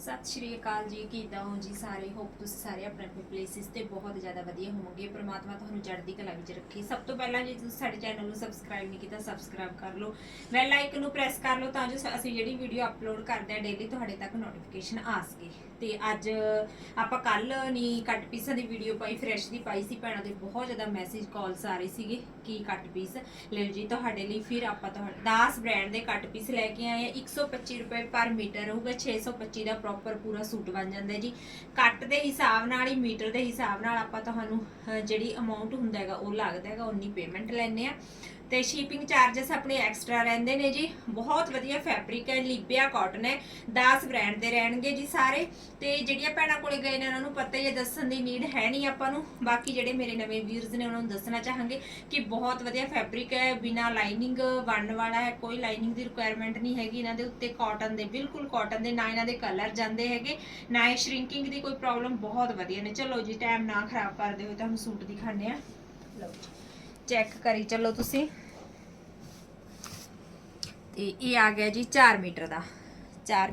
ਸਤਿ ਸ਼੍ਰੀ ਅਕਾਲ ਜੀ ਕਿਦਾਂ ਹੋ ਜੀ ਸਾਰੇ? ਹੋਪ ਤੁਸੀਂ ਸਾਰੇ ਆਪਣੇ ਆਪਣੇ ਪਲੇਸਿਸ ਤੇ ਬਹੁਤ ਜ਼ਿਆਦਾ ਵਧੀਆ ਹੋਵੋਗੇ। ਪ੍ਰਮਾਤਮਾ ਤੁਹਾਨੂੰ ਚੜ੍ਹਦੀ ਕਲਾ ਵਿੱਚ ਰੱਖੇ। ਸਭ ਤੋਂ ਪਹਿਲਾਂ ਜੇ ਤੁਸੀਂ ਸਾਡੇ ਚੈਨਲ ਨੂੰ ਸਬਸਕ੍ਰਾਈਬ ਨਹੀਂ ਕੀਤਾ ਸਬਸਕ੍ਰਾਈਬ ਕਰ ਲਓ। ਬੈਲ ਆਈਕਨ ਨੂੰ ਪ੍ਰੈਸ ਕਰ ਲਓ ਤਾਂ ਜੋ ਅਸੀਂ ਜਿਹੜੀ ਵੀਡੀਓ ਅਪਲੋਡ ਕਰਦੇ ਆ ਡੇਲੀ ਤੁਹਾਡੇ ਤੱਕ ਨੋਟੀਫਿਕੇਸ਼ਨ ਆ ਸਕੇ। ਤੇ ਅੱਜ ਆਪਾਂ ਕੱਲ ਨਹੀਂ ਕੱਟ ਪੀਸਾਂ ਦੀ ਵੀਡੀਓ ਪਾਈ ਫਰੈਸ਼ ਦੀ ਪਾਈ ਸੀ। ਭੈਣਾਂ ਦੇ ਬਹੁਤ ਜ਼ਿਆਦਾ ਮੈਸੇਜ ਕਾਲਸ ਆ ਰਹੇ ਸੀਗੇ ਕਿ ਕੱਟ ਪੀਸ ਲੈ ਜੀ, ਤੁਹਾਡੇ ਲਈ ਫਿਰ ਆਪਾਂ ਤੁਹਾਡੇ 10 ਬ੍ਰਾਂਡ ਦੇ ਕੱਟ ਪੀਸ ਲੈ ਕੇ ਆਏ ਆ 125 ਰੁਪਏ ਪਰ ਮੀਟਰ ਰਹੂਗਾ 625 ਦਾ ਪ੍ਰੋਪਰ ਪੂਰਾ ਸੂਟ ਬਣ ਜਾਂਦਾ ਹੈ ਜੀ। ਕੱਟ ਦੇ ਹਿਸਾਬ ਨਾਲ ਹੀ ਮੀਟਰ ਦੇ ਹਿਸਾਬ ਨਾਲ ਆਪਾਂ ਤੁਹਾਨੂੰ ਅਹ, ਜਿਹੜੀ ਅਮਾਉਂਟ ਹੁੰਦਾ ਹੈਗਾ ਉਹ ਲੱਗਦਾ ਹੈਗਾ ਉਨੀ ਪੇਮੈਂਟ ਲੈਣੇ ਆ ਤੇ ਸ਼ਿਪਿੰਗ ਚਾਰजेस ਆਪਣੇ ਐਕਸਟਰਾ ਰਹਿੰਦੇ ਨੇ ਜੀ। ਬਹੁਤ ਵਧੀਆ ਫੈਬਰਿਕ ਹੈ ਲੀਬਿਆ ਕਾਟਨ ਹੈ 10 ਬ੍ਰਾਂਡ ਦੇ ਰਹਿਣਗੇ ਜੀ ਸਾਰੇ। ਤੇ ਜਿਹੜੀਆਂ ਭੈਣਾਂ ਕੋਲੇ ਗਏ ਨੇ, ਉਹਨਾਂ ਨੂੰ ਪਤਾ ਹੀ ਹੈ, ਦੱਸਣ ਦੀ ਨੀਡ ਹੈ ਨਹੀਂ ਆਪਾਂ ਨੂੰ। ਬਾਕੀ ਜਿਹੜੇ ਮੇਰੇ ਨਵੇਂ ਵੀਅਰਸ ਨੇ, ਉਹਨਾਂ ਨੂੰ ਦੱਸਣਾ ਚਾਹਾਂਗੇ ਕਿ ਬਹੁਤ ਵਧੀਆ ਫੈਬਰਿਕ ਹੈ। ਬਿਨਾ ਲਾਈਨਿੰਗ ਬਣਨ ਵਾਲਾ ਹੈ, ਕੋਈ ਲਾਈਨਿੰਗ ਦੀ ਰਿਕੁਆਇਰਮੈਂਟ ਨਹੀਂ ਹੈਗੀ। ਇਹਨਾਂ ਦੇ ਉੱਤੇ ਕਾਟਨ ਦੇ, ਬਿਲਕੁਲ ਕਾਟਨ ਦੇ, ਨਾ ਇਹਨਾਂ ਦੇ ਕਲਰ ਜਾਂਦੇ ਹੈਗੇ, ਨਾ ਇਹ ਸ਼ਰਿੰਕਿੰਗ ਦੀ ਕੋਈ ਪ੍ਰੋਬਲਮ ਬਹੁਤ ਵਧੀਆ ਨੇ। ਚਲੋ ਜੀ ਟਾਈਮ ਨਾ ਖਰਾਬ ਕਰਦੇ ਹੋਏ ਤੁਹਾਨੂੰ ਸੂਟ ਦਿਖਾਣੇ ਆ ਲਓ ਚੈੱਕ ਕਰੀ, ਚੱਲੋ ਤੁਸੀਂ। ਤੇ ਇਹ ਆ ਗਿਆ ਜੀ 4 ਮੀਟਰ ਦਾ। 4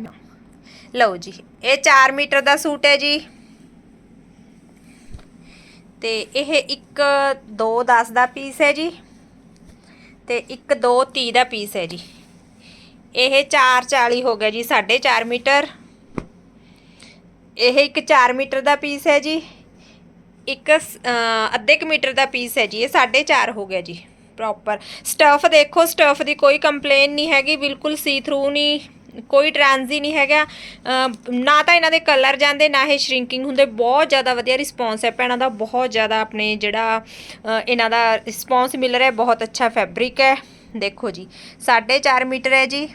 ਲਓ ਜੀ, ਇਹ 4 ਮੀਟਰ ਦਾ ਸੂਟ ਹੈ ਜੀ। ਤੇ ਇਹ 1 2 10 ਦਾ ਪੀਸ ਹੈ ਜੀ। ਤੇ 1 2 30 ਦਾ ਪੀਸ ਹੈ ਜੀ। ਇਹ 4 40 ਹੋ ਗਿਆ ਜੀ 4.5 ਮੀਟਰ। ਇਹ ਇੱਕ 4 ਮੀਟਰ ਦਾ ਪੀਸ ਹੈ ਜੀ। ਇੱਕ ਅੱਧੇ ਕੁ ਮੀਟਰ ਦਾ ਪੀਸ ਹੈ ਜੀ, ਇਹ 4.5 ਹੋ ਗਿਆ ਜੀ ਪ੍ਰੋਪਰ ਸਟਫ ਦੇਖੋ ਸਟਫ ਦੀ ਕੋਈ ਕੰਪਲੇਨ ਨਹੀਂ ਹੈਗੀ, ਬਿਲਕੁਲ ਸੀ ਥਰੂ ਨਹੀਂ, ਕੋਈ ਟ੍ਰਾਂਜ਼ੀ ਨਹੀਂ ਹੈਗਾ। ਨਾ ਤਾਂ ਇਹਨਾਂ ਦੇ ਕਲਰ ਜਾਂਦੇ, ਨਾ ਇਹ ਸ਼ਰਿੰਕਿੰਗ ਹੁੰਦੇ, ਬਹੁਤ ਜ਼ਿਆਦਾ ਵਧੀਆ ਰਿਸਪੌਂਸ ਹੈ ਭੈਣਾਂ ਦਾ, ਬਹੁਤ ਜ਼ਿਆਦਾ ਆਪਣੇ ਜਿਹੜਾ ਇਹਨਾਂ ਦਾ ਰਿਸਪੌਂਸ ਮਿਲ ਰਿਹਾ, ਬਹੁਤ ਅੱਛਾ ਫੈਬਰਿਕ ਹੈ। ਦੇਖੋ ਜੀ 4.5 ਮੀਟਰ ਹੈ ਜੀ।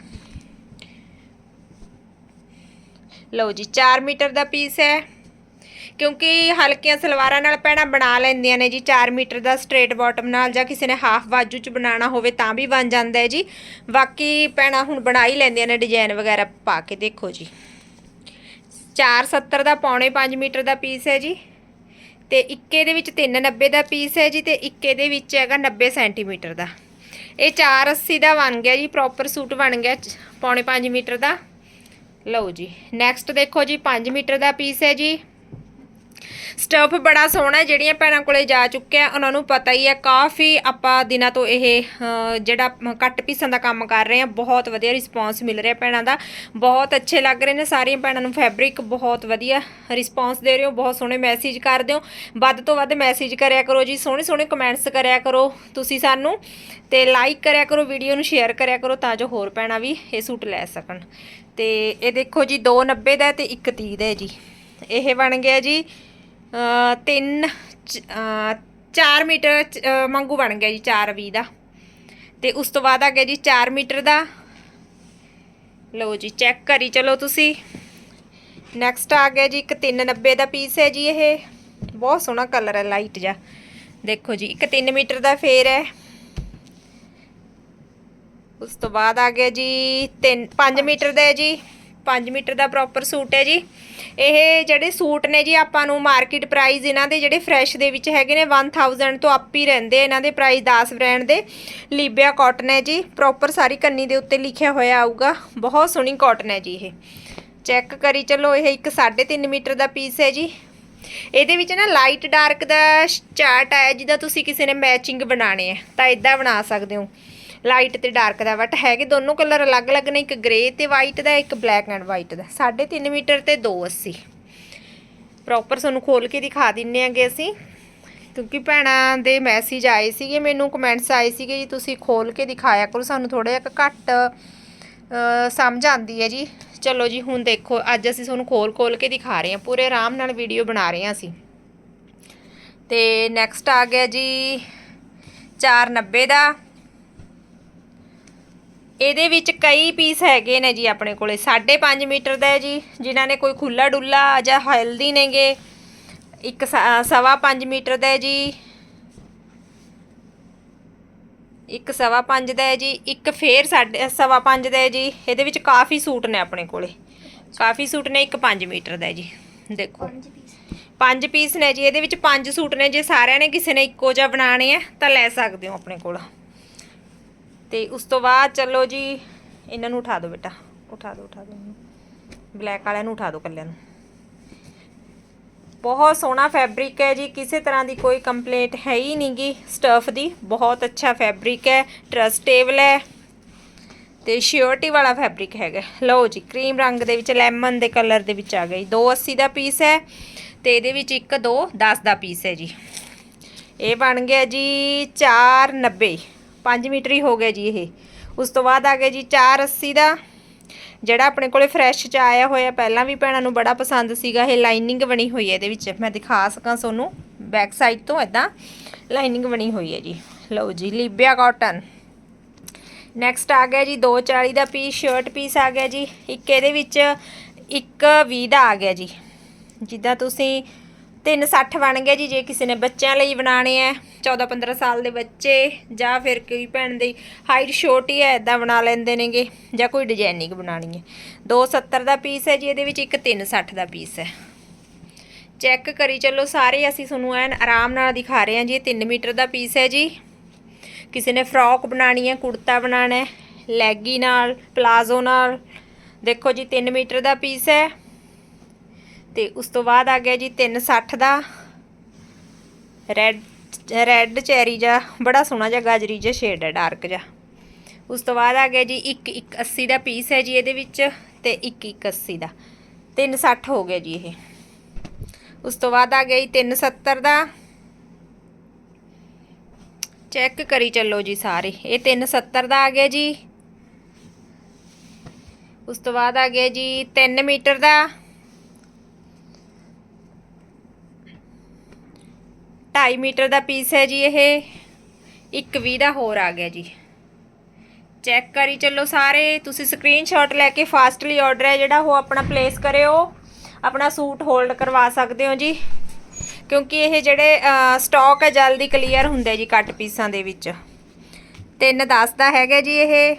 ਲਓ ਜੀ 4 ਮੀਟਰ ਦਾ ਪੀਸ ਹੈ। ਕਿਉਂਕਿ ਹਲਕੀਆਂ ਸਲਵਾਰਾਂ ਨਾਲ ਪੈਣਾ ਬਣਾ ਲੈਂਦੀਆਂ ਨੇ ਜੀ 4 ਮੀਟਰ ਦਾ ਸਟ੍ਰੇਟ ਬਾਟਮ ਨਾਲ ਜਾਂ ਕਿਸੇ ਨੇ ਹਾਫ ਬਾਜੂ ਚ ਬਣਾਉਣਾ ਹੋਵੇ ਤਾਂ ਵੀ ਬਣ ਜਾਂਦਾ ਹੈ ਜੀ। ਬਾਕੀ ਪੈਣਾ ਹੁਣ ਬਣਾ ਹੀ ਲੈਂਦੀਆਂ ਨੇ ਡਿਜ਼ਾਈਨ ਵਗੈਰਾ ਪਾ ਕੇ, ਦੇਖੋ ਜੀ। 470 ਦਾ ਪੌਣੇ 5 ਮੀਟਰ ਦਾ ਪੀਸ ਹੈ ਜੀ। ਤੇ ਇੱਕੇ ਦੇ ਵਿੱਚ 390 ਦਾ ਪੀਸ ਹੈ ਜੀ ਤੇ ਇੱਕੇ ਦੇ ਵਿੱਚ ਹੈਗਾ 90 ਸੈਂਟੀਮੀਟਰ ਦਾ। ਇਹ 480 ਦਾ ਬਣ ਗਿਆ ਜੀ ਪ੍ਰੋਪਰ ਸੂਟ ਬਣ ਗਿਆ ਪੌਣੇ 5 ਮੀਟਰ ਦਾ। ਲਓ ਜੀ ਨੈਕਸਟ ਦੇਖੋ ਜੀ 5 ਮੀਟਰ ਦਾ ਪੀਸ ਹੈ ਜੀ। ਸਟਫ ਬੜਾ ਸੋਹਣਾ ਜਿਹੜੀਆਂ ਭੈਣਾਂ ਕੋਲੇ ਜਾ ਚੁੱਕਿਆ ਉਹਨਾਂ ਨੂੰ ਪਤਾ ਹੀ ਹੈ, ਕਾਫੀ ਆਪਾਂ ਦਿਨਾਂ ਤੋਂ ਇਹ ਜਿਹੜਾ ਕੱਟ ਪੀਸਾਂ ਦਾ ਕੰਮ ਕਰ ਰਹੇ ਹਾਂ ਬਹੁਤ ਵਧੀਆ ਰਿਸਪੌਂਸ ਮਿਲ ਰਿਹਾ ਭੈਣਾਂ ਦਾ। ਬਹੁਤ ਅੱਛੇ ਲੱਗ ਰਹੇ ਨੇ ਸਾਰੀਆਂ ਭੈਣਾਂ ਨੂੰ ਫੈਬਰਿਕ ਬਹੁਤ ਵਧੀਆ ਰਿਸਪੌਂਸ ਦੇ ਰਹੇ ਹੋ, ਬਹੁਤ ਸੋਹਣੇ ਮੈਸੇਜ ਕਰਦੇ ਹੋ। ਵੱਧ ਤੋਂ ਵੱਧ ਮੈਸੇਜ ਕਰਿਆ ਕਰੋ ਜੀ, ਸੋਹਣੇ ਸੋਹਣੇ ਕਮੈਂਟਸ ਕਰਿਆ ਕਰੋ ਤੁਸੀਂ ਸਾਨੂੰ। ਤੇ ਲਾਈਕ ਕਰਿਆ ਕਰੋ ਵੀਡੀਓ ਨੂੰ ਸ਼ੇਅਰ ਕਰਿਆ ਕਰੋ, ਤਾਂ ਜੋ ਹੋਰ ਭੈਣਾਂ ਵੀ ਇਹ ਸੂਟ ਲੈ ਸਕਣ। ਤੇ ਇਹ ਦੇਖੋ ਜੀ 290 ਦਾ ਤੇ 130 ਦਾ ਹੈ ਜੀ। ਇਹ ਬਣ ਗਿਆ ਜੀ ਅ, ਤਿੰਨ 4 ਮੀਟਰ ਚ- ਅ, ਮੰਗੂ ਬਣ ਗਿਆ ਜੀ 420 ਦਾ। ਤੇ ਉਸ ਤੋਂ ਬਾਅਦ ਆ ਗਿਆ ਜੀ 4 ਮੀਟਰ ਦਾ। ਲਓ ਜੀ ਚੈੱਕ ਕਰੀ ਚਲੋ ਤੁਸੀਂ। ਨੈਕਸਟ ਆ ਗਿਆ ਜੀ ਇੱਕ 390 ਦਾ ਪੀਸ ਹੈ ਜੀ ਇਹ। ਬਹੁਤ ਸੋਹਣਾ ਕਲਰ ਹੈ ਲਾਈਟ ਜਿਹਾ। ਦੇਖੋ ਜੀ ਇੱਕ 3 ਮੀਟਰ ਦਾ ਫੇਰ ਹੈ। ਉਸ ਤੋਂ ਬਾਅਦ ਆ ਗਿਆ ਜੀ 3 5 ਮੀਟਰ ਦਾ ਹੈ ਜੀ। 5 ਮੀਟਰ ਦਾ ਪ੍ਰੋਪਰ ਸੂਟ ਹੈ ਜੀ। ਇਹ ਜਿਹੜੇ ਸੂਟ ਨੇ ਜੀ, ਆਪਾਂ ਨੂੰ ਮਾਰਕੀਟ ਪ੍ਰਾਈਸ ਇਹਨਾਂ ਦੇ ਜਿਹੜੇ ਫਰੈਸ਼ ਦੇ ਵਿੱਚ ਹੈਗੇ ਨੇ 1000 ਤੋਂ ਅੱਪ ਹੀ ਰਹਿੰਦੇ ਇਹਨਾਂ ਦੇ ਪ੍ਰਾਈਸ 10 ਬ੍ਰਾਂਡ ਦੇ। ਲੀਬਿਆ ਕਾਟਨ ਹੈ ਜੀ ਪ੍ਰੋਪਰ ਸਾਰੀ ਕੰਨੀ ਦੇ ਉੱਤੇ ਲਿਖਿਆ ਹੋਇਆ ਆਊਗਾ। ਬਹੁਤ ਸੋਹਣੀ ਕਾਟਨ ਹੈ ਜੀ ਇਹ। ਚੈੱਕ ਕਰੀ ਚਲੋ, ਇਹ ਇੱਕ 3.5 ਮੀਟਰ ਦਾ ਪੀਸ ਹੈ ਜੀ। ਇਹਦੇ ਵਿੱਚ ਨਾ ਲਾਈਟ ਡਾਰਕ ਦਾ ਚਾਰਟ ਆਇਆ ਜਿਹਦਾ ਤੁਸੀਂ ਕਿਸੇ ਨੇ ਮੈਚਿੰਗ ਬਣਾਣੇ ਆ। ਤਾਂ ਇਦਾਂ ਬਣਾ ਸਕਦੇ ਹੋ। ਲਾਈਟ ਤੇ ਡਾਰਕ ਦਾ ਬਟ ਹੈਗੇ ਦੋਨੋਂ ਕਲਰ ਅਲੱਗ-ਅਲੱਗ ਨੇ, ਇੱਕ ਗ੍ਰੇ ਤੇ ਵਾਈਟ ਦਾ, ਇੱਕ ਬਲੈਕ ਐਂਡ ਵਾਈਟ ਦਾ। 3.5 ਮੀਟਰ ਤੇ 280 ਪ੍ਰੋਪਰ ਤੁਹਾਨੂੰ ਖੋਲ ਕੇ ਦਿਖਾ ਦਿੰਨੇ ਆਂਗੇ ਅਸੀਂ। ਕਿਉਂਕਿ ਭੈਣਾਂ ਦੇ ਮੈਸੇਜ ਆਏ ਸੀਗੇ, ਮੈਨੂੰ ਕਮੈਂਟਸ ਆਏ ਸੀਗੇ, ਜੀ ਤੁਸੀਂ ਖੋਲ ਕੇ ਦਿਖਾਇਆ ਕਰੋ, ਸਾਨੂੰ ਥੋੜਾ ਜਿਹਾ ਘੱਟ ਸਮਝ ਆਂਦੀ ਹੈ ਜੀ। ਚਲੋ ਜੀ, ਹੁਣ ਦੇਖੋ, ਅੱਜ ਅਸੀਂ ਤੁਹਾਨੂੰ ਖੋਲ ਖੋਲ ਕੇ ਦਿਖਾ ਰਹੇ ਹਾਂ, ਪੂਰੇ ਆਰਾਮ ਨਾਲ ਵੀਡੀਓ ਬਣਾ ਰਹੇ ਹਾਂ ਅਸੀਂ। ਤੇ ਨੈਕਸਟ ਆ ਗਿਆ ਜੀ 490 ਦਾ। ਇਹਦੇ ਵਿੱਚ ਕਈ ਪੀਸ ਹੈਗੇ ਨੇ ਜੀ ਆਪਣੇ ਕੋਲੇ। 5.5 ਮੀਟਰ ਦਾ ਹੈ ਜੀ ਜਿਨ੍ਹਾਂ ਨੇ ਕੋਈ ਖੁੱਲਾ ਡੁੱਲਾ ਜਾਂ ਹੈਲਦੀ ਨੇਗੇ। ਇੱਕ ਸਵਾ 5 ਮੀਟਰ ਦਾ ਹੈ ਜੀ। ਇੱਕ ਸਵਾ 5 ਦਾ ਹੈ ਜੀ ਇੱਕ ਫੇਰ ਸਾਢੇ ਸਵਾ 5 ਦਾ ਹੈ ਜੀ। ਇਹਦੇ ਵਿੱਚ ਕਾਫੀ ਸੂਟ ਨੇ ਆਪਣੇ ਕੋਲੇ। ਕਾਫੀ ਸੂਟ ਨੇ ਇੱਕ 5 ਮੀਟਰ ਦਾ ਹੈ ਜੀ। ਦੇਖੋ। ਪੰਜ ਪੀਸ ਨੇ। ਜੀ ਇਹਦੇ ਵਿੱਚ ਪੰਜ ਸੂਟ ਨੇ। ਜੇ ਸਾਰਿਆਂ ਨੇ ਕਿਸੇ ਨੇ ਇੱਕੋ ਜਿਹਾ ਬਣਾਣੇ ਆ ਤਾਂ ਲੈ ਸਕਦੇ ਹੋ ਆਪਣੇ ਕੋਲ। ਤੇ ਉਸ ਤੋਂ ਬਾਅਦ ਚਲੋ ਜੀ, ਇਹਨਾਂ ਨੂੰ ਉਠਾ ਦਿਓ ਬੇਟਾ। ਉਠਾ ਦਿਓ ਉਠਾ ਦਿਓ। ਇਹਨੂੰ। ਬਲੈਕ ਵਾਲਿਆਂ ਨੂੰ ਉਠਾ ਦਿਓ ਕੱਲਿਆਂ ਨੂੰ। ਬਹੁਤ ਸੋਹਣਾ ਫੈਬਰਿਕ ਹੈ ਜੀ, ਕਿਸੇ ਤਰ੍ਹਾਂ ਦੀ ਕੋਈ ਕੰਪਲੇਂਟ ਹੈ ਹੀ ਨਹੀਂਗੀ ਸਟਫ ਦੀ। ਬਹੁਤ ਅੱਛਾ ਫੈਬਰਿਕ ਹੈ ਟਰਸਟੇਬਲ ਹੈ ਤੇ ਸ਼ਿਓਰਟੀ ਵਾਲਾ ਫੈਬਰਿਕ ਹੈਗਾ। ਲਓ ਜੀ, ਕਰੀਮ ਰੰਗ ਦੇ ਵਿੱਚ, ਲੈਮਨ ਦੇ ਕਲਰ ਦੇ ਵਿੱਚ ਆ ਗਈ। 280 ਦਾ ਪੀਸ ਹੈ ਤੇ ਇਹਦੇ ਵਿੱਚ ਇੱਕ 2 10 ਦਾ ਪੀਸ ਹੈ ਜੀ। ਇਹ ਬਣ ਗਿਆ ਜੀ 490 5 ਮੀਟਰ ਹੀ ਹੋ ਗਿਆ ਜੀ ਇਹ। ਉਸ ਤੋਂ ਬਾਅਦ ਆ ਗਿਆ ਜੀ 480 ਦਾ, ਜਿਹੜਾ ਆਪਣੇ ਕੋਲੇ ਫਰੈਸ਼ ਚ ਆਇਆ ਹੋਇਆ ਪਹਿਲਾਂ ਵੀ ਭੈਣਾਂ ਨੂੰ ਬੜਾ ਪਸੰਦ ਸੀਗਾ, ਇਹ ਲਾਈਨਿੰਗ ਬਣੀ ਹੋਈ ਹੈ ਇਹਦੇ ਵਿੱਚ। ਮੈਂ ਦਿਖਾ ਸਕਾਂ ਤੁਹਾਨੂੰ ਬੈਕ ਸਾਈਡ ਤੋਂ ਇਦਾਂ ਲਾਈਨਿੰਗ ਬਣੀ ਹੋਈ ਹੈ ਜੀ। ਲਓ ਜੀ, ਲੀਬਿਆ ਕਾਟਨ ਨੈਕਸਟ ਆ ਗਿਆ ਜੀ 240 ਦਾ ਪੀਸ ਸ਼ਰਟ ਪੀਸ ਆ ਗਿਆ ਜੀ। ਇੱਕ ਇਹਦੇ ਵਿੱਚ ਇੱਕ 20 ਦਾ ਆ ਗਿਆ ਜੀ। ਜਿੱਦਾਂ ਤੁਸੀਂ 360 ਬਣ ਗਿਆ ਜੀ, ਜੇ ਕਿਸੇ ਨੇ ਬੱਚਿਆਂ ਲਈ ਬਣਾਣੇ ਆ 14 15 ਸਾਲ ਦੇ ਬੱਚੇ, ਜਾਂ ਫਿਰ ਕੋਈ ਭੈਣ ਦੀ ਹਾਈਟ ਛੋਟੀ ਹੈ ਇਦਾਂ ਬਣਾ ਲੈਂਦੇ ਨੇਗੇ, ਜਾਂ ਕੋਈ ਡਿਜ਼ਾਈਨਿੰਗ ਬਣਾਣੀ ਹੈ 270 ਦਾ ਪੀਸ ਹੈ ਜੀ, ਇਹਦੇ ਵਿੱਚ ਇੱਕ 360 ਦਾ ਪੀਸ ਹੈ ਚੈੱਕ ਕਰੀ ਚੱਲੋ ਸਾਰੇ, ਅਸੀਂ ਤੁਹਾਨੂੰ ਐਨ ਆਰਾਮ ਨਾਲ ਦਿਖਾ ਰਹੇ ਹਾਂ ਜੀ, ਇਹ 3 ਮੀਟਰ ਦਾ ਪੀਸ ਹੈ ਜੀ। ਕਿਸੇ ਨੇ ਫਰੋਕ ਬਣਾਣੀ ਹੈ ਕੁੜਤਾ ਬਣਾਣਾ ਹੈ ਲੈਗੀ ਨਾਲ ਪਲਾਜ਼ੋ ਨਾਲ, ਦੇਖੋ ਜੀ 3 ਮੀਟਰ ਦਾ ਪੀਸ ਹੈ ਤੇ ਉਸ ਤੋਂ ਬਾਅਦ ਆ ਗਿਆ ਜੀ 360 ਦਾ। ਰੈੱਡ ਰੈੱਡ ਚੈਰੀ ਜਾ ਬੜਾ ਸੋਹਣਾ ਜਿਹਾ ਗਾਜਰੀ ਜਿਹਾ ਸ਼ੇਡ ਹੈ ਡਾਰਕ ਜਿਹਾ। ਉਸ ਤੋਂ ਬਾਅਦ ਆ ਗਿਆ ਜੀ 1 180 ਦਾ ਪੀਸ ਹੈ ਜੀ ਇਹਦੇ ਵਿੱਚ ਤੇ 1 180 ਦਾ। 360 ਹੋ ਗਿਆ ਜੀ ਇਹ। ਉਸ ਤੋਂ ਬਾਅਦ ਆ ਗਿਆ ਜੀ 370 ਦਾ। ਚੈੱਕ ਕਰੀ ਚੱਲੋ ਜੀ ਸਾਰੇ। ਇਹ 370 ਦਾ ਆ ਗਿਆ ਜੀ। ਉਸ ਤੋਂ ਬਾਅਦ ਆ ਗਿਆ ਜੀ 3 ਮੀਟਰ ਦਾ। 2.5 ਮੀਟਰ ਦਾ ਪੀਸ ਹੈ ਜੀ ਇਹ। ਇੱਕ 20 ਦਾ ਹੋਰ ਆ ਗਿਆ ਜੀ। ਚੈੱਕ ਕਰੀ ਚੱਲੋ ਸਾਰੇ। ਤੁਸੀਂ ਸਕਰੀਨਸ਼ਾਟ ਲੈ ਕੇ ਫਾਸਟਲੀ ਆਰਡਰ ਹੈ ਜਿਹੜਾ, ਉਹ ਆਪਣਾ ਪਲੇਸ ਕਰਿਓ। ਆਪਣਾ ਸੂਟ ਹੋਲਡ ਕਰਵਾ ਸਕਦੇ ਹੋ ਜੀ। ਕਿਉਂਕਿ ਇਹ ਜਿਹੜੇ ਸਟਾਕ ਹੈ, ਜਲਦੀ ਕਲੀਅਰ ਹੁੰਦਾ ਜੀ ਕੱਟ ਪੀਸਾਂ ਦੇ ਵਿੱਚ। 310 ਦਾ ਹੈਗਾ ਜੀ ਇਹ।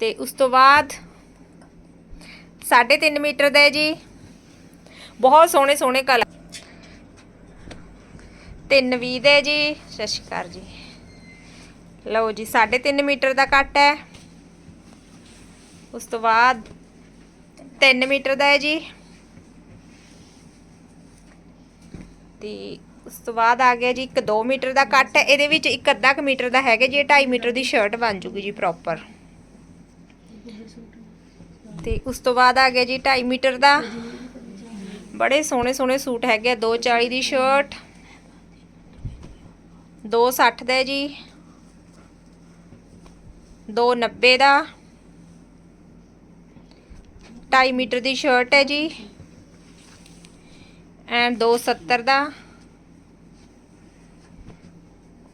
ਤੇ ਉਸ ਤੋਂ ਬਾਅਦ 3.5 ਮੀਟਰ ਦਾ ਹੈ ਜੀ। ਬਹੁਤ ਸੋਹਣੇ ਸੋਹਣੇ ਕਲਰ 320 ਦੇ ਜੀ, ਸਤਿ ਸ਼੍ਰੀ ਅਕਾਲ ਜੀ। ਲਓ ਜੀ 3.5 ਮੀਟਰ ਦਾ ਕੱਟ ਹੈ। ਉਸ ਤੋਂ ਬਾਅਦ 3 ਮੀਟਰ ਦਾ ਹੈ ਜੀ। ਤੇ ਉਸ ਤੋਂ ਬਾਅਦ ਆ ਗਿਆ ਜੀ, ਇੱਕ 2 ਮੀਟਰ ਦਾ ਕੱਟ ਇਹਦੇ ਵਿੱਚ ਇੱਕ ਅੱਧਾ ਕੁ ਮੀਟਰ ਦਾ ਹੈਗਾ ਜੀ 2.5 ਮੀਟਰ ਦੀ ਸ਼ਰਟ ਬਣ ਜੂਗੀ ਜੀ ਪ੍ਰੋਪਰ ਤੇ ਉਸ ਤੋਂ ਬਾਅਦ ਆ ਗਿਆ ਜੀ 2.5 ਮੀਟਰ ਦਾ। ਬੜੇ ਸੋਹਣੇ ਸੋਹਣੇ ਸੂਟ ਹੈਗੇ ਆ 240 ਦੀ ਸ਼ਰਟ। 260 ਦਾ ਹੈ ਜੀ। 290 ਦਾ। 2.5 ਮੀਟਰ ਦੀ ਸ਼ਰਟ ਹੈ ਜੀ। ਐਂਡ 270 ਦਾ।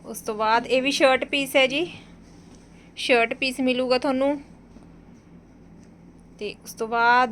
ਉਸ ਤੋਂ ਬਾਅਦ ਇਹ ਵੀ ਸ਼ਰਟ ਪੀਸ ਹੈ ਜੀ। ਸ਼ਰਟ ਪੀਸ ਮਿਲੂਗਾ ਤੁਹਾਨੂੰ। ਤੇ ਉਸ ਤੋਂ ਬਾਅਦ